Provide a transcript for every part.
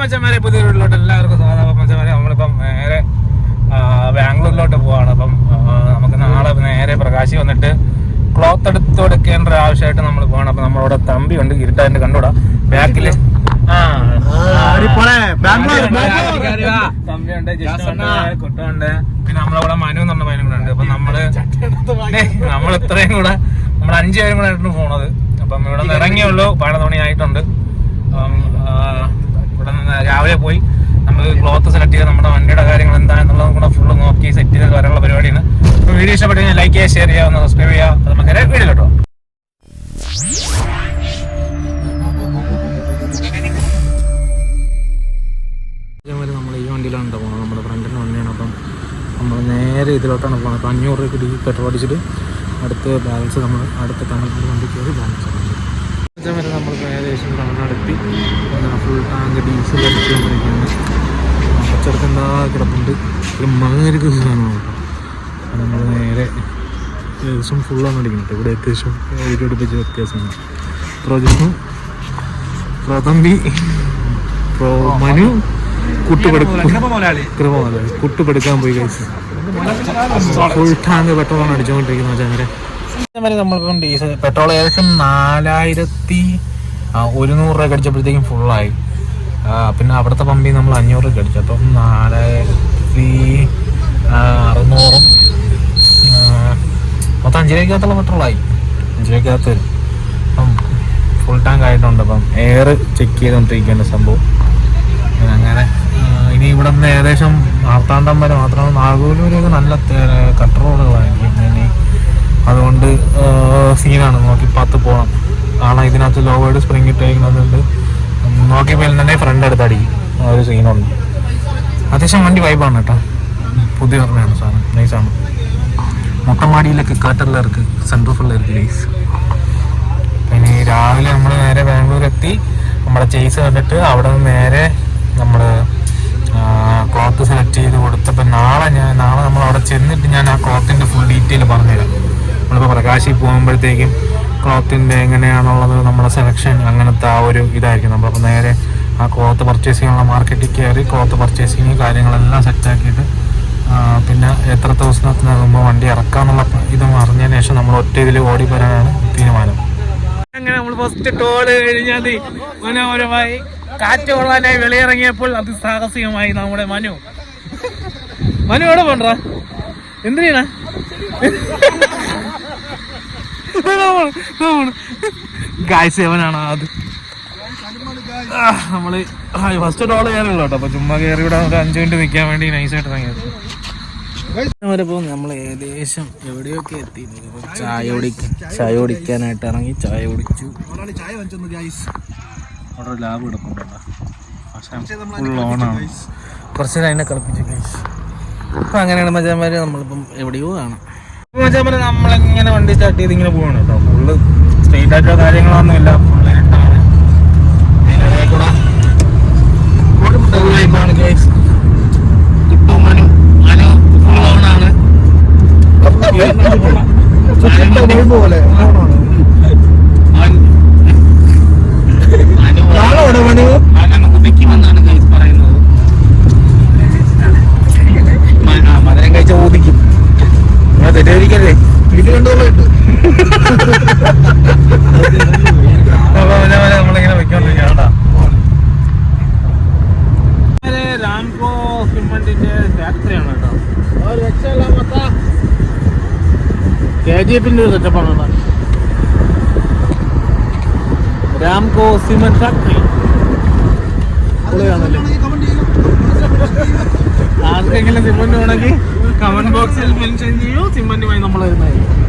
മച്ചന്മാരെ പുതിയ വീട്ടിലോട്ട് എല്ലാവർക്കും സ്വാഗതം. മച്ചന്മാരെ നമ്മളിപ്പം നേരെ ബാംഗ്ലൂരിലോട്ട് പോവാണ്. അപ്പം നമുക്ക് നാളെ നേരെ പ്രകാശി വന്നിട്ട് ക്ലോത്ത് എടുത്ത് കൊടുക്കേണ്ട ആവശ്യമായിട്ട് നമ്മൾ പോകണം അപ്പം നമ്മളവിടെ തമ്പി ഉണ്ട്. ഇരുട്ടായിട്ട് കണ്ടുകൂടാ? ബാക്കിൽ ആ. തമ്പിയുണ്ട് പിന്നെ നമ്മളവിടെ മനു എന്നുള്ള മനു കൂടെ ഉണ്ട്. അപ്പൊ നമ്മൾ നമ്മൾ ഇത്രയും കൂടെ നമ്മൾ അഞ്ചു പേരും കൂടെ ആയിട്ടാണ് പോണത്. അപ്പം ഇവിടെ നിന്ന് ഇറങ്ങിയുള്ളൂ പഴ മണി ആയിട്ടുണ്ട് ഇവിടെ നിന്ന് രാവിലെ പോയി നമ്മൾ ക്ലോത്ത് സെലക്ട് ചെയ്ത് നമ്മുടെ വണ്ടിയുടെ കാര്യങ്ങൾ എന്താണെന്നുള്ളതും കൂടെ ഫുള്ള് നോക്കി സെറ്റ് ചെയ്ത് വരാനുള്ള പരിപാടിയാണ്. അപ്പോൾ വീഡിയോ ഇഷ്ടപ്പെട്ട് ലൈക്ക് ചെയ്യുക ഷെയർ ചെയ്യുക ഒന്ന് സബ്സ്ക്രൈബ് ചെയ്യുക. അത് നമുക്ക് വീഡിയോ കേട്ടോ നമ്മൾ ഈ പോകുന്നത്. നമ്മുടെ നമ്മൾ നേരെ ഇതിലോട്ടാണ് പോകുന്നത്. അപ്പോൾ അഞ്ഞൂറ് രൂപയ്ക്ക് ഡീ പെട്രോൾ അടിച്ചിട്ട് അടുത്ത ബാലൻസ് നമ്മൾ അടുത്ത തമിഴ്നാട് വണ്ടി കയറി ബാലൻസ് കണ്ണടത്തി ഫുൾ ടാങ്ക് ഡീസൽ അടിച്ചുകൊണ്ടിരിക്കുകയാണ്. ചെറുക്കെന്താ കിടപ്പുണ്ട്? ഒരു മാരുക സാധനമാണ് കേട്ടോ. നമ്മൾ നേരെ ഏകദേശം ഫുള്ളാണ് അടിക്കുന്നത്. ഇവിടെ അത്യാവശ്യം ഇരുപടിപ്പിച്ച് വ്യത്യാസമാണ്. പ്രൊജക്റ്റും പ്രതമ്പി പ്രോ മനു കുട്ടുപെടുക്കാൻ പോയി ഫുൾ ടാങ്ക് പെട്രോളാണ് അടിച്ചുകൊണ്ടിരിക്കുന്നത് ചന്ദ്ര വരെ നമ്മളിപ്പം ഡീസൽ പെട്രോൾ ഏകദേശം നാലായിരത്തി ആ, നൂറ് രൂപ അടിച്ചപ്പോഴത്തേക്കും ഫുള്ളായി പിന്നെ അവിടുത്തെ പമ്പിൽ നമ്മൾ അഞ്ഞൂറ് രൂപ അടിച്ചു അപ്പം നാലായിരത്തി അറുന്നൂറും മൊത്തം അഞ്ച് രൂപയ്ക്കകത്തുള്ള പെട്രോളായി അഞ്ച് രൂപയ്ക്കകത്ത് വരും. അപ്പം ഫുൾ ടാങ്ക് ആയിട്ടുണ്ട്. അപ്പം എയർ ചെക്ക് ചെയ്തുകൊണ്ടിരിക്കുകയാണ് സംഭവം. അങ്ങനെ ഇനി ഇവിടെ നിന്ന് ഏകദേശം ആർത്താണ്ടം വരെ മാത്രമാണ്. നാഗൂരൂരൊക്കെ നല്ല കട്ട് റോഡുകളായിരിക്കും ഇനി അതുകൊണ്ട് സീനാണ് നോക്കി പത്ത് പോകണം കാരണം ഇതിനകത്ത് ലോവേഡ് സ്പ്രിംഗ് ഇട്ടേക്കുന്നതുണ്ട്. നോക്കി പോയാൽ തന്നെ ഫ്രണ്ട് അടുത്ത് അടിക്കും ആ ഒരു സീനുണ്ട് അത്യാവശ്യം വണ്ടി വൈബാണ് കേട്ടോ. പുതിയ ഓർമ്മയാണ് സാധനം. നൈസാണ് മൊട്ടമാടിയിലൊക്കെ കാറ്ററിലേക്ക് സെൻട്രൽ ഇറക്ക് ലൈസ് പിന്നെ രാവിലെ നമ്മൾ നേരെ ബാംഗ്ലൂർ എത്തി നമ്മുടെ ചേസ് കണ്ടിട്ട് അവിടെ നിന്ന് നേരെ നമ്മൾ ക്ലോത്ത് സെലക്ട് ചെയ്ത് കൊടുത്തപ്പോൾ നാളെ ഞാൻ നാളെ നമ്മൾ അവിടെ ചെന്നിട്ട് ഞാൻ ആ ക്ലോത്തിന്റെ ഫുൾ ഡീറ്റെയിൽ പറഞ്ഞുതരാം. നമ്മളിപ്പോൾ പ്രകാശിൽ പോകുമ്പോഴത്തേക്കും ക്ലോത്തിന്റെ എങ്ങനെയാണുള്ളത് നമ്മുടെ സെലക്ഷൻ അങ്ങനത്തെ ആ ഒരു ഇതായിരിക്കും. നമ്മളപ്പോൾ നേരെ ആ ക്ലോത്ത് പർച്ചേസ് ചെയ്യാനുള്ള മാർക്കറ്റിൽ കയറി ക്ലോത്ത് പർച്ചേസിങ് കാര്യങ്ങളെല്ലാം സെറ്റാക്കിയിട്ട് പിന്നെ എത്ര ദിവസത്തിനകത്ത് വണ്ടി ഇറക്കാന്നുള്ള ഇതും അറിഞ്ഞതിന് ശേഷം നമ്മൾ ഒറ്റ ഇതിൽ ഓടി വരാനാണ് തീരുമാനം. അങ്ങനെ നമ്മൾ ഫസ്റ്റ് ടോൾ കഴിഞ്ഞാൽ മനോഹരമായി കാറ്റ് കൊള്ളാനായി വെളിയിറങ്ങിയപ്പോൾ അത് സാഹസികമായി നമ്മുടെ മനു. മനു എവിടെ പോണ്ട? എന്തിനാ? ഗായ്സ് എവനാണ് അത്. നമ്മൾ ഫസ്റ്റ് ഡോൾ ചെയ്യാനുള്ളൂ കേട്ടോ. അപ്പൊ ചുമ്മാ കയറി ഇവിടെ ഒരു അഞ്ചു മിനിറ്റ് നിൽക്കാൻ വേണ്ടി നൈസായിട്ട് തങ്ങിയത് വരപ്പോ നമ്മൾ ഏകദേശം എവിടെയൊക്കെ എത്തി? ചായ കുടിക്കാൻ ചായ കുടിക്കാനായിട്ട് ഇറങ്ങി ചായ കുടിച്ചു. അവിടെ ഒരു ലാബ് ഫുൾ ഓണാണ് കുറച്ച് അതിനെ കളിപ്പിച്ചു ഗൈസ് അങ്ങനെയാണ് മജാമാര് നമ്മളിപ്പം എവിടെയോ കാണാം. നമ്മളിങ്ങനെ വണ്ടി സ്റ്റാർട്ട് ചെയ്ത് ഇങ്ങനെ പോവാണ് കേട്ടോ ഫുള്ള് സ്ട്രെയിറ്റ് ആയിട്ടോ കാര്യങ്ങളൊന്നും ഇല്ല. ഫുള്ള് ഇരുട്ടാണ് ഇതിനിടയിൽ കൂടെ വൈബാണ് ഗൈസ് ഇപ്പം മനു മനു ഫുൾ ഓണാണ് ഉദിക്കുമെന്നാണ് ഗൈസ് പറയുന്നത് മ- ആ, മധുരം കഴിച്ച ഊതിക്കും നിങ്ങൾ തെറ്റിദ്ധരിക്കല്ലേ അപ്പൊ പിന്നെ വരെ നമ്മളിങ്ങനെ വെക്കോണ്ടിരിക്കാം കേട്ടോ രാംകോ സിമെന്റിന്റെ ഫാക്ടറിയാണ് കേട്ടോ കെ ഒരു സെറ്റപ്പാണ് രാംകോ സിമെന്റ് ഫാക്ടറി ആർക്കെങ്കിലും സിമെന്റ് വേണമെങ്കിൽ കമന്റ് ബോക്സിൽ മെൻഷൻ ചെയ്യൂ. സിമെന്റുമായി നമ്മൾ വരുന്നതായിരിക്കും.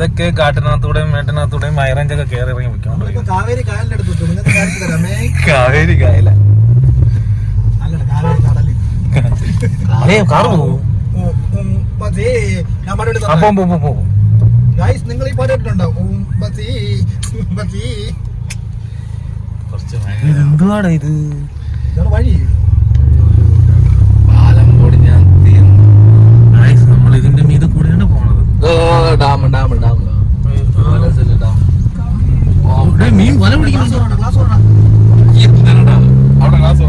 ഏതൊക്കെ കാട്ടിനകത്തൂടെയും മേട്ടിനകത്തൂടെയും മൈറേഞ്ചൊക്കെ കയറി ഇറങ്ങി വെക്കോണ്ടിരിക്കും കാവേരി കായലിന്റെ കായല. നിങ്ങൾ ഈ പാട്ട് കേട്ടിട്ടുണ്ടോ? ഉം, പതി, ഉം, പതി. കുറച്ച് എന്തുവാടാ ഇത്? ഇതാണ് വഴി. പാലം പൊടിഞ്ഞ നമ്മൾ ഇതിന്റെ മീത് കൂടെയാണ് പോണത്. ഡാം ഡാം ഇവിടെ മീൻ വല പിടിക്കുന്നു. അവിടെ ഗ്ലാസ്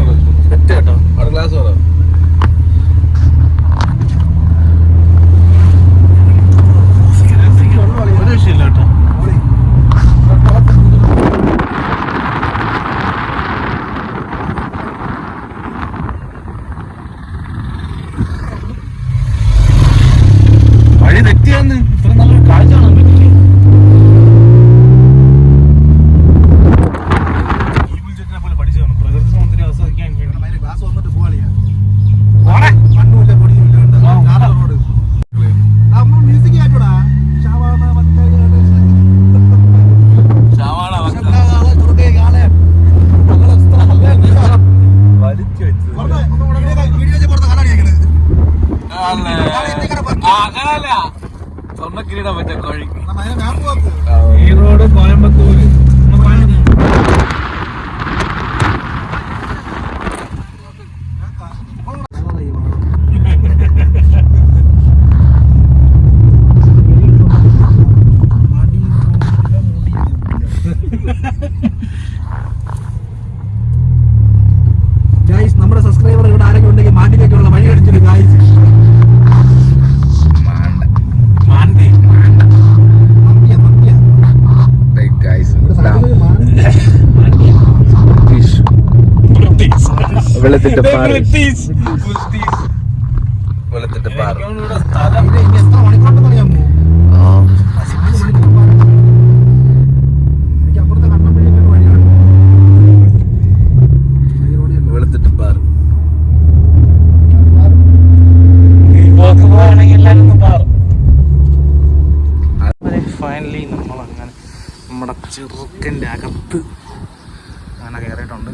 വെള്ളത്തിന്റെ പാറ്. വെള്ളത്തിന്റെ പാറ് ഇവിടെ സ്ഥലം ഇത് ഇനി എത്ര മണിക്കൂറുണ്ടെന്ന് അറിയാമോ പതിനാല് മണിക്കൂർ പാടാം. എനിക്ക് അപ്പുറത്തെ കണ്ണമ്പള്ളിയിലേക്ക് വഴിയാണ് ഈ റോഡിൽ വെള്ളത്തിന്റെ പാറ് ഫൈനലി നമ്മൾ അങ്ങനെ നമ്മുടെ ചെറുക്കന്റെ അകത്ത് അങ്ങനെ കയറിയിട്ടുണ്ട്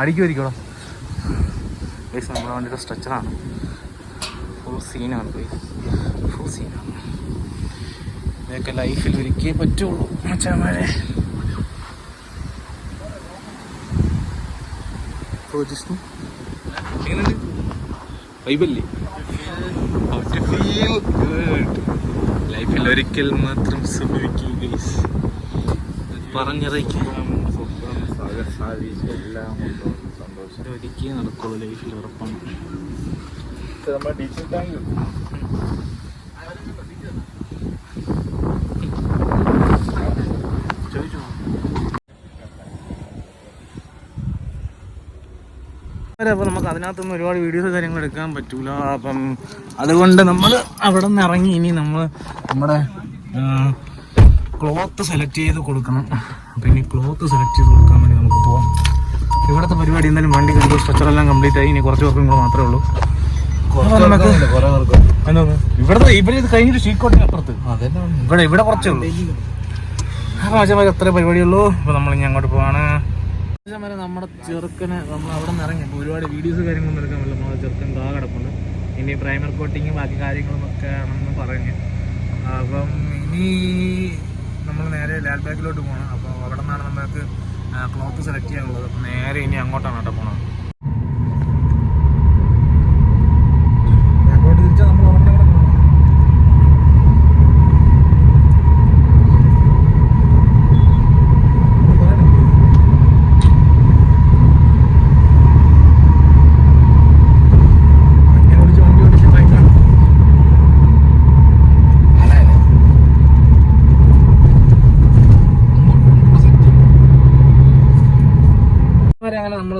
അടിക്കുമായിരിക്കോളാം ഗൈസ് നമ്മുടെ വണ്ടിയുടെ സ്ട്രെച്ചറാണ് ഫുൾ സീനാണ് ഗൈസ് ഫുൾ സീനാണ് ഇതൊക്കെ ലൈഫിൽ ഒരിക്കേ പറ്റുള്ളൂ. മച്ചാമാരെ ഗുഡ് ലൈഫിൽ ഒരിക്കൽ മാത്രം സംഭവിക്കൂ ഗൈസ് പറഞ്ഞറിയിക്കാൻ എല്ലാം സന്തോഷം. ഒരിക്കലും നടക്കുള്ളൂ ലൈഫിൽ ഉറപ്പാണ്. നമ്മുടെ അപ്പോൾ നമുക്ക് അതിനകത്തൊന്നും ഒരുപാട് വീഡിയോസ് കാര്യങ്ങൾ എടുക്കാൻ പറ്റൂല. അപ്പം അതുകൊണ്ട് നമ്മൾ അവിടെ നിന്ന് ഇറങ്ങി ഇനി നമ്മൾ നമ്മുടെ ക്ലോത്ത് സെലക്ട് ചെയ്ത് കൊടുക്കണം. അപ്പം ഇനി ക്ലോത്ത് സെലക്ട് ചെയ്ത് നമുക്ക് പോവാം. ഇവിടുത്തെ പരിപാടി എന്തായാലും വണ്ടി കണ്ടു സ്ട്രക്ചറെല്ലാം കംപ്ലീറ്റ് ആയി. ഇനി കുറച്ച് വർക്കും കൂടെ മാത്രമേ ഉള്ളൂ. ഇവിടുത്തെ ഇവിടെ ഇത് കഴിഞ്ഞിട്ട് ഷീക്കോട്ടിന് അപ്പുറത്ത്. ഇവിടെ ഇവിടെ കുറച്ചേ ഉള്ളൂ. ആചാര്യ അത്ര പരിപാടിയുള്ളൂ. അപ്പോൾ നമ്മൾ ഇനി അങ്ങോട്ട് പോവാണ്. രാജമാരെ നമ്മുടെ ചെറുക്കന് നമ്മൾ അവിടെ നിന്ന് ഇറങ്ങി. അപ്പോൾ ഒരുപാട് വീഡിയോസ് കാര്യങ്ങളൊന്നും എടുക്കാൻ പറ്റില്ല. നമ്മുടെ ചെറുക്കൻ ദാ കിടപ്പുണ്ട്. ഇനി പ്രൈമർ കോട്ടിങ് ബാക്കി കാര്യങ്ങളും ഒക്കെ ആണെന്ന് പറഞ്ഞു. അപ്പം ഇനി നമ്മൾ നേരെ ലാൽ ബാഗിലോട്ട് പോകണം അപ്പോൾ അവിടെ നിന്നാണ് നമുക്ക് ക്ലോത്ത് സെലക്ട് ചെയ്യാനുള്ളത്. നേരെ ഇനി അങ്ങോട്ടാണ് കേട്ടോ പോകണം അങ്ങോട്ട് തിരിച്ചാൽ നമ്മൾ അവിടെ കൂടെ പോകണം ഒന്നും പറയാനില്ലേ? അങ്ങനെ ഓടിച്ച് വണ്ടി ഓടിച്ച് ഭയങ്കര മച്ചാമാരെ അങ്ങനെ നമ്മൾ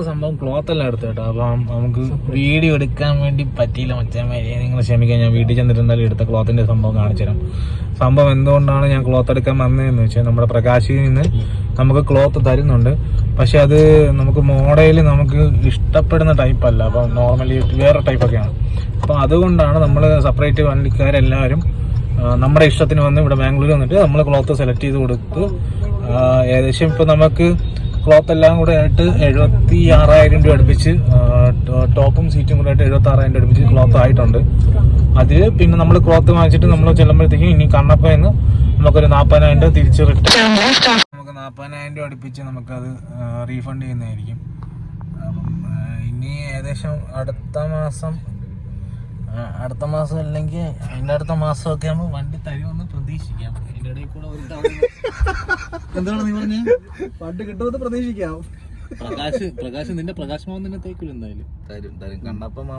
സംഭവം അടുത്ത് കേട്ടോ. അപ്പം നമുക്ക് വീഡിയോ എടുക്കാൻ വേണ്ടി പറ്റിയില്ല മച്ചാമാരെ നിങ്ങൾ ക്ഷമിക്കാൻ ഞാൻ വീട്ടിൽ ചെന്നിരുന്നാലും എടുത്ത ക്ലോത്തിന്റെ സംഭവം കാണിച്ചു തരാം. സംഭവം എന്തുകൊണ്ടാണ് ഞാൻ ക്ലോത്ത് എടുക്കാൻ വന്നതെന്ന് വെച്ചാൽ നമ്മുടെ പ്രകാശിൽ നിന്ന് നമുക്ക് ക്ലോത്ത് തരുന്നുണ്ട്. പക്ഷെ അത് നമുക്ക് മോഡയിൽ നമുക്ക് ഇഷ്ടപ്പെടുന്ന ടൈപ്പ് അല്ല. അപ്പം നോർമലി വേറെ ടൈപ്പൊക്കെയാണ് അപ്പം അതുകൊണ്ടാണ് നമ്മൾ സെപ്പറേറ്റ് വണ്ടിക്കാരെല്ലാവരും നമ്മുടെ ഇഷ്ടത്തിന് വന്ന് ഇവിടെ ബാംഗ്ലൂർ വന്നിട്ട് നമ്മൾ ക്ലോത്ത് സെലക്ട് ചെയ്ത് കൊടുത്ത് ഏകദേശം ഇപ്പം നമുക്ക് ക്ലോത്ത് എല്ലാം കൂടെ ആയിട്ട് എഴുപത്തി ആറായിരം രൂപ അടുപ്പിച്ച് ടോപ്പും സീറ്റും കൂടെ ആയിട്ട് എഴുപത്തി ആറായിരം രൂപ അടുപ്പിച്ച് ക്ലോത്ത് ആയിട്ടുണ്ട്. അതിൽ പിന്നെ നമ്മൾ ക്ലോത്ത് വാങ്ങിച്ചിട്ട് നമ്മൾ ചെല്ലുമ്പോഴത്തേക്കും ഇനി കണ്ണപ്പയെന്ന് നമുക്കൊരു നാൽപ്പതിനായിരം രൂപ തിരിച്ച് നമുക്ക് നാൽപ്പതിനായിരം രൂപ അടുപ്പിച്ച് നമുക്കത് റീഫണ്ട് ചെയ്യുന്നതായിരിക്കും. ഇനി ഏകദേശം അടുത്ത മാസം അടുത്ത മാസം അല്ലെങ്കിൽ അതിന്റെ അടുത്ത മാസമൊക്കെ ആകുമ്പോൾ വണ്ടി തരുമെന്ന് പ്രതീക്ഷിക്കാം. എന്താണ് നീ പറഞ്ഞ? പണ്ട് കിട്ടുമെന്ന് പ്രതീക്ഷിക്കാം. പ്രകാശ് പ്രകാശ് നിന്റെ പ്രകാശ് മോഹൻ തന്നെ തേക്കില്ല എന്തായാലും. തരും തരും. കണ്ണപ്പം